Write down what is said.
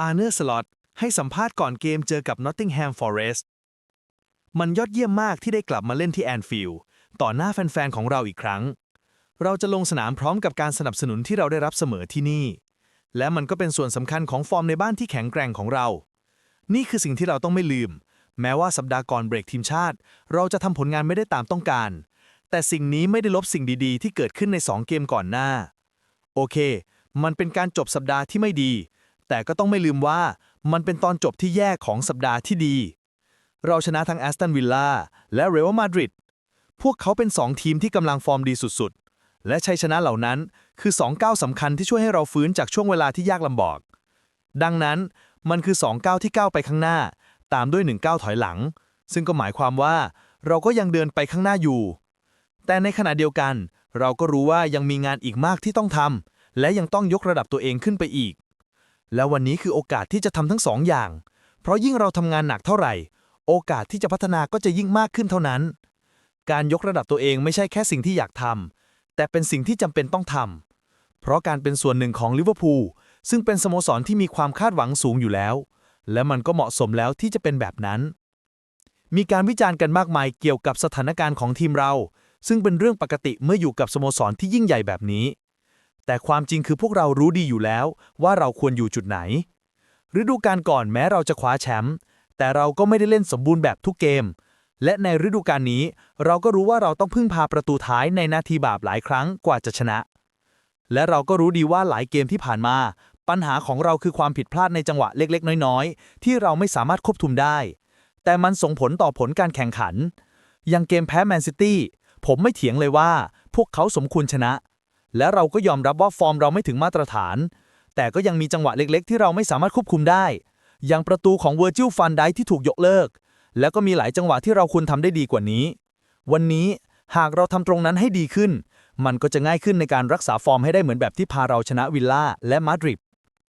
อาร์เนอร์สล็อตให้สัมภาษณ์ก่อนเกมเจอกับ Nottingham Forest มันยอดเยี่ยมมากที่ได้กลับมาเล่นที่แอนฟิลด์ต่อหน้าแฟนๆของเราอีกครั้ง เราจะลงสนามพร้อมกับการสนับสนุนที่เราได้รับเสมอที่นี่ และมันก็เป็นส่วนสำคัญของฟอร์มในบ้านที่แข็งแกร่งของเรา นี่คือสิ่งที่เราต้องไม่ลืม แม้ว่าสัปดาห์ก่อนเบรกทีมชาติ เราจะทำผลงานไม่ได้ตามต้องการ แต่สิ่งนี้ไม่ได้ลบสิ่งดีๆ ที่เกิดขึ้นใน 2 เกมก่อนหน้า โอเค มันเป็นการจบสัปดาห์ที่ไม่ดี แต่ก็ต้องไม่ลืมว่ามันเป็นตอนจบที่แย่ของสัปดาห์ที่ดี เราชนะทั้งแอสตันวิลล่าและเรอัลมาดริด พวกเขาเป็น 2 ทีมที่กำลังฟอร์มดีสุดๆ และชัยชนะเหล่านั้นคือ2ก้าวสำคัญที่ช่วยให้เราฟื้นจากช่วงเวลาที่ยากลำบาก ดังนั้นมันคือ2ก้าวที่ก้าวไปข้างหน้า ตามด้วย1ก้าวถอยหลัง ซึ่งก็หมายความว่าเราก็ยังเดินไปข้างหน้าอยู่ แต่ในขณะเดียวกัน เราก็รู้ว่ายังมีงานอีกมากที่ต้องทำและยังต้องยกระดับตัวเองขึ้นไปอีก และวันนี้คือโอกาสที่จะทำทั้งสองอย่าง เพราะยิ่งเราทำงานหนักเท่าไหร่ โอกาสที่จะพัฒนาก็จะยิ่งมากขึ้นเท่านั้น การยกระดับตัวเองไม่ใช่แค่สิ่งที่อยากทำแต่เป็นสิ่งที่จำเป็นต้องทำเพราะการเป็นส่วนหนึ่งของลิเวอร์พูลซึ่งเป็นสโมสรที่มีความคาดหวังสูงอยู่แล้ว และมันก็เหมาะสมแล้วที่จะเป็นแบบนั้น มีการวิจารณ์กันมากมายเกี่ยวกับสถานการณ์ของทีมเรา ซึ่งเป็นเรื่องปกติเมื่ออยู่กับสโมสรที่ยิ่งใหญ่แบบนี้ แต่ความจริงคือพวกเรารู้ดีอยู่แล้ว ว่าเราควรอยู่จุดไหน ฤดูกาลก่อนแม้เราจะคว้าแชมป์แต่เราก็ไม่ได้เล่นสมบูรณ์แบบทุกเกม และในฤดูกาลนี้ เราก็รู้ว่าเราต้องพึ่งพาประตูท้ายในนาทีบาปหลายครั้งกว่าจะชนะ และเราก็รู้ดีว่าหลายเกมที่ผ่านมา ปัญหาของเราคือความผิดพลาดในจังหวะเล็กๆ น้อยๆ ที่เราไม่สามารถควบคุมได้ แต่มันส่งผลต่อผลการแข่งขัน อย่างเกมแพ้แมนซิตี้ผมไม่เถียงเลยว่า พวกเขาสมควรชนะ และเราก็ยอมรับว่าฟอร์มเราไม่ถึงมาตรฐาน แต่ก็ยังมีจังหวะเล็กๆ ที่เราไม่สามารถควบคุมได้ อย่างประตูของเวอร์จิลฟันไดที่ถูกยกเลิก แล้วก็มีหลายจังหวะที่เราควรทำได้ดีกว่านี้ วันนี้หากเราทำตรงนั้นให้ดีขึ้น มันก็จะง่ายขึ้นในการรักษาฟอร์มให้ได้เหมือนแบบที่พาเราชนะวิลล่าและมาดริด